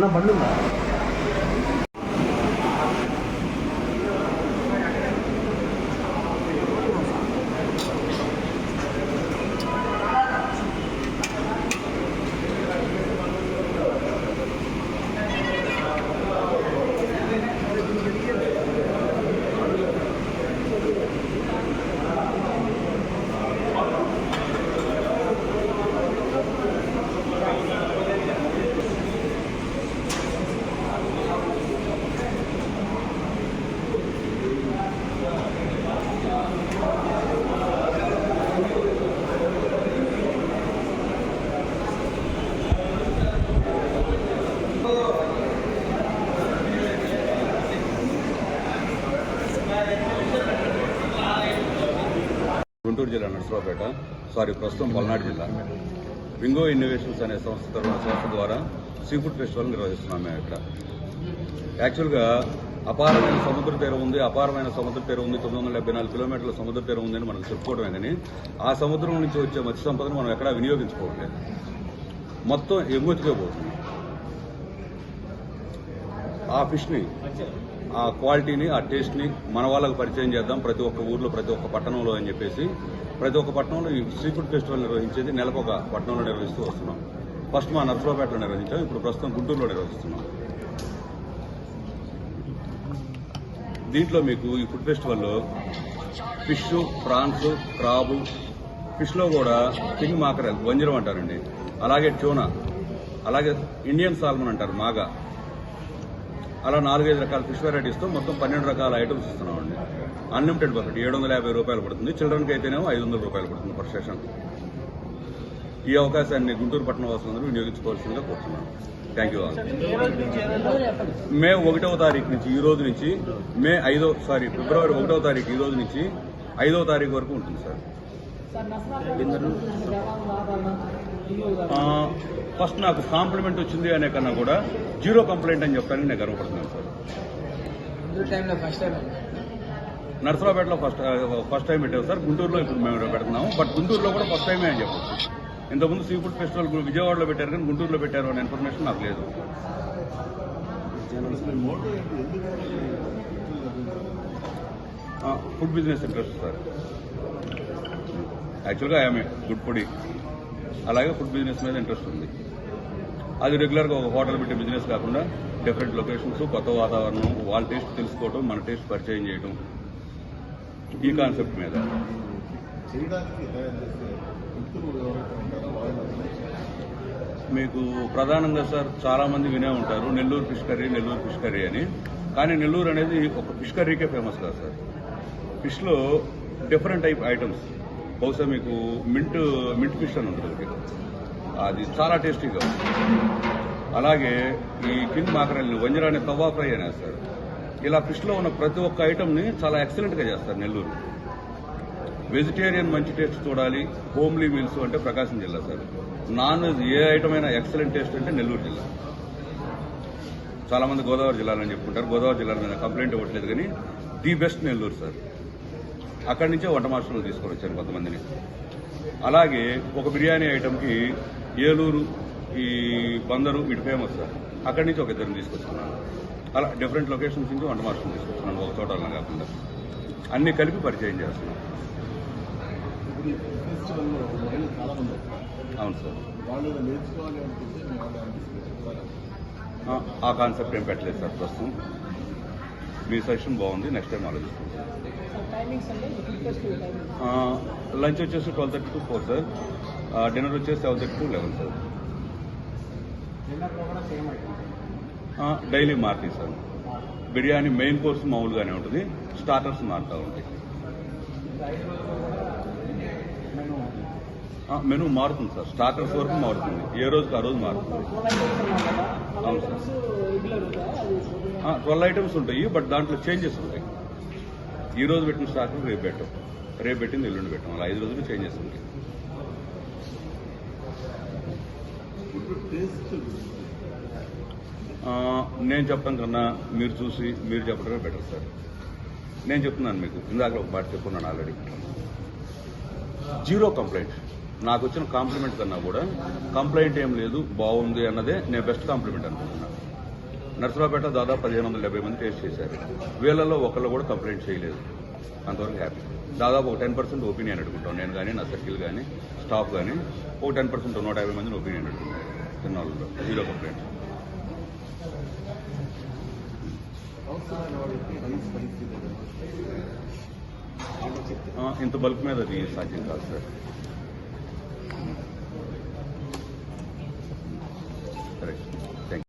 అన్న బండి గుంటూరు జిల్లా నర్సరావుపేట సారీ ప్రస్తుతం పల్నాడు జిల్లా. వింగో ఇన్నోవేషన్స్ అనే సంస్థ తరఫున సంస్థ ద్వారా సీ ఫుడ్ ఫెస్టివల్ నిర్వహిస్తున్నాం మేము ఇక్కడ. యాక్చువల్గా అపారమైన సముద్ర తీరం ఉంది అపారమైన సముద్ర తీరం ఉంది తొమ్మిది వందల డెబ్బై నాలుగు కిలోమీటర్ల సముద్ర తీరం ఉందని మనం చెప్పుకోవడమే కానీ ఆ సముద్రం నుంచి వచ్చే మత్స్య సంపదను మనం ఎక్కడా వినియోగించుకోవట్లేదు. మొత్తం ఎగుమతికే పోతుంది ఆ ఫిష్ని ఆ క్వాలిటీని ఆ టేస్ట్ని మన వాళ్ళకు పరిచయం చేద్దాం ప్రతి ఒక్క ఊర్లో ప్రతి ఒక్క పట్టణంలో అని చెప్పేసి. ప్రతి ఒక్క పట్టణంలో ఈ సీ ఫుడ్ ఫెస్టివల్ నిర్వహించేది నెలకొక పట్టణంలో నిర్వహిస్తూ వస్తున్నాం. ఫస్ట్ మా నర్సరావుపేటలో నిర్వహించాం ఇప్పుడు ప్రస్తుతం గుంటూరులో నిర్వహిస్తున్నాం. దీంట్లో మీకు ఈ ఫుడ్ ఫెస్టివల్లో ఫిష్ ప్రాన్స్ క్రాబు ఫిష్లో కూడా కింగ్ మాకరల్ వంజరం అంటారండి. అలాగే ట్యూనా అలాగే ఇండియన్ సాల్మన్ అంటారు మాగా. అలా నాలుగైదు రకాల ఫిష్ వెరైటీస్తో మొత్తం పన్నెండు రకాల ఐటమ్స్ ఇస్తున్నామండి. అన్లిమిటెడ్ బఫెట్ ఏడు వందల యాభై రూపాయలు పడుతుంది. చిల్డ్రన్కి అయితేనేమో ఐదు వందల రూపాయలు పడుతుంది పర్ సెషన్ ఈ అవకాశాన్ని గుంటూరు పట్టణ వాసులందరూ వినియోగించుకోవాల్సిందిగా కోరుతున్నాను థ్యాంక్ యూ ఆల్ మే ఒకటవ తారీఖు నుంచి ఈ రోజు నుంచి మే ఐదో సారీ ఫిబ్రవరి ఒకటవ తారీఖు ఈ రోజు నుంచి ఐదవ తారీఖు వరకు ఉంటుంది సార్ ఫస్ట్ నాకు కాంప్లిమెంట్ వచ్చింది అనే కన్నా కూడా జీరో కంప్లైంట్ అని చెప్పడానికి నేను గర్వపడుతున్నాను. సార్ గుంటూరు టైంలో ఫస్ట్ నర్సరావుపేటలో ఫస్ట్ ఫస్ట్ టైం పెట్టాము సార్. గుంటూరులో ఇప్పుడు మేము పెడుతున్నాము. బట్ గుంటూరులో కూడా ఫస్ట్ టైమే అని చెప్పచ్చు ఇంతకుముందు సీ ఫుడ్ ఫెస్టివల్ విజయవాడలో పెట్టారు కానీ గుంటూరులో పెట్టారు అనే ఇన్ఫర్మేషన్ నాకు లేదు. Food business interest sir. యాక్చువల్గా ఐఎమ్ గుడ్ ఫుడ్ అలాగే ఫుడ్ బిజినెస్ మీద ఇంట్రెస్ట్ ఉంది. అది రెగ్యులర్గా ఒక హోటల్ పెట్టే బిజినెస్ కాకుండా డిఫరెంట్ లొకేషన్స్ కొత్త వాతావరణం వాళ్ళ టేస్ట్ తెలుసుకోవడం మన టేస్ట్ పరిచయం చేయడం ఈ కాన్సెప్ట్ మీద. మీకు ప్రధానంగా సార్ చాలా మంది వినే ఉంటారు Nellore fish curry Nellore fish curry అని. కానీ నెల్లూరు అనేది ఒక ఫిష్ కర్రీకే ఫేమస్ కాదు సార్. ఫిష్లో డిఫరెంట్ టైప్ ఐటమ్స్. బహుశా మీకు మింట్ మింట్ ఫిష్ అని ఉంటుంది అది. చాలా టేస్టీగా ఉంటుంది. అలాగే ఈ కింగ్ మాకరల్ని వంజరాని తవ్వా ఫ్రై అనేది సార్ ఇలా ఫిష్లో ఉన్న ప్రతి ఒక్క ఐటమ్ని చాలా ఎక్సలెంట్గా చేస్తారు నెల్లూరు. వెజిటేరియన్ మంచి టేస్ట్ చూడాలి. హోమ్లీ మీల్స్ అంటే ప్రకాశం జిల్లా సార్. నాన్ వెజ్ ఏ ఐటమ్ అయినా ఎక్సలెంట్ టేస్ట్ అంటే నెల్లూరు జిల్లా. చాలామంది గోదావరి జిల్లాలని చెప్పుకుంటారు. గోదావరి జిల్లా మీద కంప్లైంట్ ఇవ్వట్లేదు కానీ ది బెస్ట్ నెల్లూరు సార్. అక్కడి నుంచే వంట మాస్టర్లు తీసుకొని వచ్చాను కొంతమందిని. అలాగే ఒక బిర్యానీ ఐటమ్కి ఏలూరు ఈ బందరు ఇటు ఫేమస్ సార్. అక్కడి నుంచి ఒక ఇద్దరిని తీసుకొచ్చుకున్నాను. అలా డిఫరెంట్ లొకేషన్స్ నుంచి వంట మాస్టర్లు తీసుకొచ్చుకున్నాను ఒక చోట అలా కాకుండా. అన్నీ కలిపి పరిచయం చేస్తున్నాను అవును సార్. ఆ- కాన్సెప్ట్ ఏం పెట్టలేదు సార్ ప్రస్తుతం. మీ సజెషన్ బాగుంది నెక్స్ట్ టైం ఆలోచిస్తాం. లంచ్ వచ్చేసి twelve thirty to four sir dinner వచ్చేసి seven thirty to eleven sir daily మారుతాయి సార్ బిర్యానీ మెయిన్ కోర్స్ మామూలుగానే ఉంటుంది. స్టార్టర్స్ మారుతూ ఉంటాయి. మెను మారుతుంది సార్ స్టార్టర్స్ వరకు మారుతుంది. ఏ రోజుకి ఆ రోజు మారుతుంది. అవును సార్. ట్వెల్వ్ ఐటమ్స్ ఉంటాయి బట్ దాంట్లో చేంజెస్ ఉంటాయి. ఈ రోజు పెట్టిన స్టాక్ రేపు పెట్టాం. రేపు పెట్టింది ఎల్లుండి పెట్టాం. అలా ఐదు రోజులు చేంజ్ ఉంటాయి నేను చెప్పడం కన్నా మీరు చూసి మీరు చెప్పడమే బెటర్ సార్ నేను చెప్తున్నాను మీకు. ఇందాక ఒక మాట చెప్పున్నాను ఆల్రెడీ జీరో కంప్లైంట్ నాకు వచ్చిన కాంప్లిమెంట్ కన్నా కూడా కంప్లైంట్ ఏం లేదు బాగుంది అన్నదే నేను బెస్ట్ కాంప్లిమెంట్ అనుకుంటున్నాను. నర్సరావుపేట దాదాపు పదిహేను వందల డెబ్బై మంది టెస్ట్ చేశారు. వీళ్ళలో ఒకళ్ళు కూడా కంప్లైంట్ చేయలేదు. అంతవరకు హ్యాపీ. దాదాపు ఒక టెన్ పర్సెంట్ ఒపీనియన్ అడుగుంటాం. నేను కానీ నా సర్కిల్ కానీ స్టాఫ్ కానీ ఒక టెన్ పర్సెంట్ నూట యాభై మందిని ఒపీనియన్ అడుగుతాం. చిన్నవాళ్ళలో జీరో కంప్లైంట్. ఇంత బల్క్ మీద అది సాధ్యం కాదు సార్.